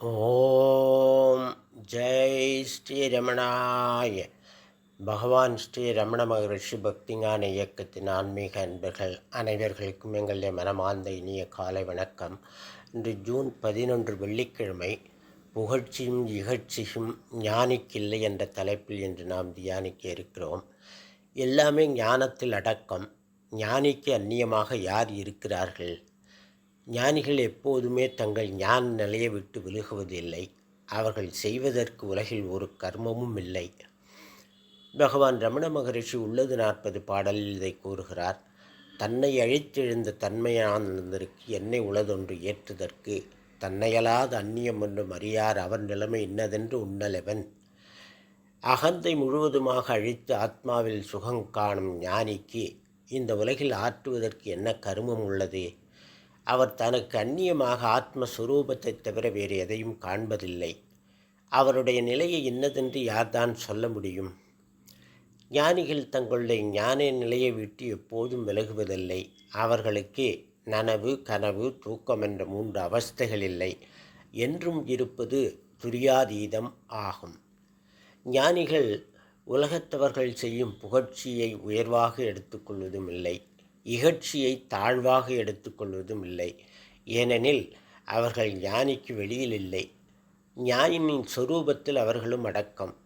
ஓம் ஜெய் ஸ்ரீ ரமணாய பகவான் ஸ்ரீ ரமண மகரிஷி பக்திஞான இயக்கத்தின் ஆன்மீக அன்பர்கள் அனைவர்களுக்கும் எங்களுடைய மனமார்ந்த இனிய காலை வணக்கம். இன்று ஜூன் பதினொன்று வெள்ளிக்கிழமை புகழ்ச்சியும் இகழ்ச்சியும் ஞானிக்கில்லை என்ற தலைப்பில் இன்று நாம் தியானிக்க இருக்கிறோம். எல்லாமே ஞானத்தில் அடக்கம். ஞானிக்கு அந்நியமாக யார் இருக்கிறார்கள்? ஞானிகள் எப்போதுமே தங்கள் ஞான நிலையை விட்டு விலகுவதில்லை. அவர்கள் செய்வதற்கு உலகில் ஒரு கர்மமும் இல்லை. பகவான் ரமண மகரிஷி உள்ளது நாற்பது பாடலில் இதை கூறுகிறார். தன்னை அழித்தெழுந்த தன்மையானதற்கு என்னை உளதொன்று ஏற்றுதற்கு தன்னையலாத அந்நியம் என்றும் அறியார் அவர் நிலைமை இன்னதென்று உண்ணலவன். அகந்தை முழுவதுமாக அழித்து ஆத்மாவில் சுகம் காணும் ஞானிக்கு இந்த உலகில் ஆற்றுவதற்கு என்ன கருமம் உள்ளது? அவர் தனக்கு அந்நியமாக ஆத்மஸ்வரூபத்தை தவிர வேறு எதையும் காண்பதில்லை. அவருடைய நிலையை இன்னதென்று யார்தான் சொல்ல முடியும்? ஞானிகள் தங்களுடைய ஞான நிலையை விட்டு எப்போதும் விலகுவதில்லை. அவர்களுக்கு நனவு கனவு தூக்கம் என்ற மூன்று அவஸ்தைகள் இல்லை. என்றும் இருப்பது துரியாதீதம் ஆகும். ஞானிகள் உலகத்தவர்கள் செய்யும் புகழ்ச்சியை உயர்வாக எடுத்துக்கொள்வதும் இல்லை. இகழ்ச்சியை தாழ்வாக எடுத்துக்கொள்வதும் இல்லை. ஏனெனில் அவர்கள் ஞானிக்கு வெளியில் இல்லை. ஞானியின் சொரூபத்தில் அவர்களும் அடக்கம்.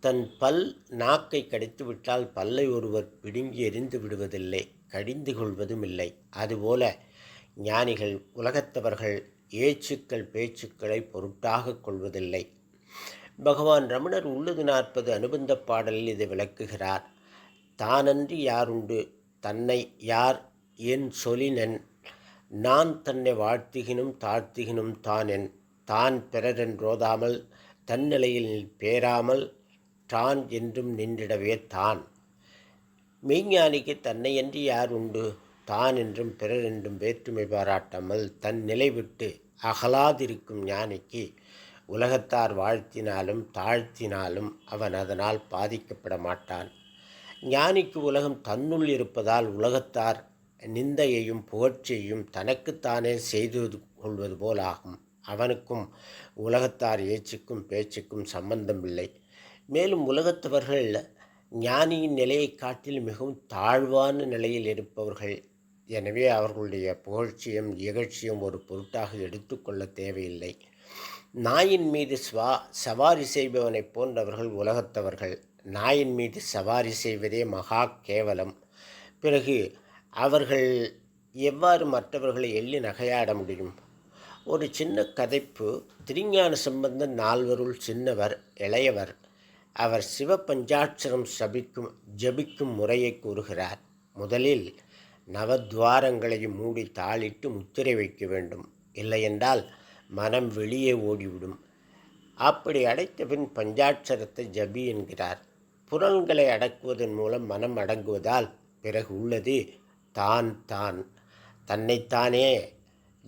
தன் பல் நாக்கை கடித்துவிட்டால் பல்லை ஒருவர் பிடுங்கி எரிந்து விடுவதில்லை கடிந்து கொள்வதும் இல்லை. அதுபோல ஞானிகள் உலகத்தவர்கள் ஏச்சுக்கள் பேச்சுக்களை பொருட்டாக கொள்வதில்லை. பகவான் ரமணர் உள்ளது நாற்பது அனுபந்த பாடலில் இதை விளக்குகிறார். தானன்றி யாருண்டு தன்னை யார் என் சொலினன் நான் தன்னை வாழ்த்துகினும் தாழ்த்துகினும் தானென்? தான் பிறரென்றோதாமல் தன்னிலையில் பேராமல் தான் என்றும் நின்றிடவே தான். மெய்ஞானிக்கு தன்னையன்றி யார் உண்டு? தான் என்றும் பிறர் என்றும் வேற்றுமை பாராட்டாமல் தன் நிலை விட்டு அகலாதிருக்கும் ஞானிக்கு உலகத்தார் வாழ்த்தினாலும் தாழ்த்தினாலும் அவன் அதனால் பாதிக்கப்பட மாட்டான் ஞானிக்கு உலகம் தன்னுள் இருப்பதால் உலகத்தார் நிந்தையையும் புகழ்ச்சியையும் தனக்குத்தானே செய்து கொள்வது போல் ஆகும் அவனுக்கும் உலகத்தார் ஏச்சுக்கும் பேச்சுக்கும் சம்பந்தமில்லை. மேலும் உலகத்தவர்கள் ஞானியின் நிலையை காட்டில் மிகவும் தாழ்வான நிலையில் இருப்பவர்கள். எனவே அவர்களுடைய புகழ்ச்சியும் இகழ்ச்சியும் ஒரு பொருட்டாக எடுத்துக்கொள்ள தேவையில்லை. நாயின் மீது ஸ்வா சவாரி செய்பவனைப் போன்றவர்கள் உலகத்தவர்கள். நாயின் மீது சவாரி செய்வதே மகா கேவலம். பிறகு அவர்கள் எவ்வாறு மற்றவர்களை எள்ளி நகையாட முடியும்? ஒரு சின்ன கதைப்பு. திருஞான சம்பந்தன் நால்வருள் சின்னவர் இளையவர். அவர் சிவபஞ்சாட்சரம் சபிக்கும் ஜபிக்கும் முறையை கூறுகிறார். முதலில் நவத்வாரங்களையும் மூடி தாளிட்டு முத்திரை வைக்க வேண்டும். இல்லையென்றால் மனம் வெளியே ஓடிவிடும். அப்படி அடைத்த பின் பஞ்சாட்சரத்தை ஜபி என்கிறார். புலன்களை அடக்குவதன் மூலம் மனம் அடங்குவதால் பிறகு உள்ளது தான் தான். தன்னைத்தானே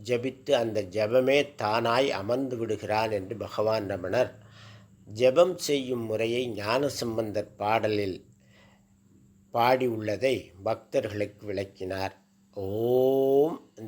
ஜபித்து அந்த ஜபமே தானாய் அமர்ந்து விடுகிறான் என்று பகவான் ரமணர் ஜபம் செய்யும் முறையை ஞான சம்பந்தர் பாடலில் பாடியுள்ளதை பக்தர்களுக்கு விளக்கினார். ஓ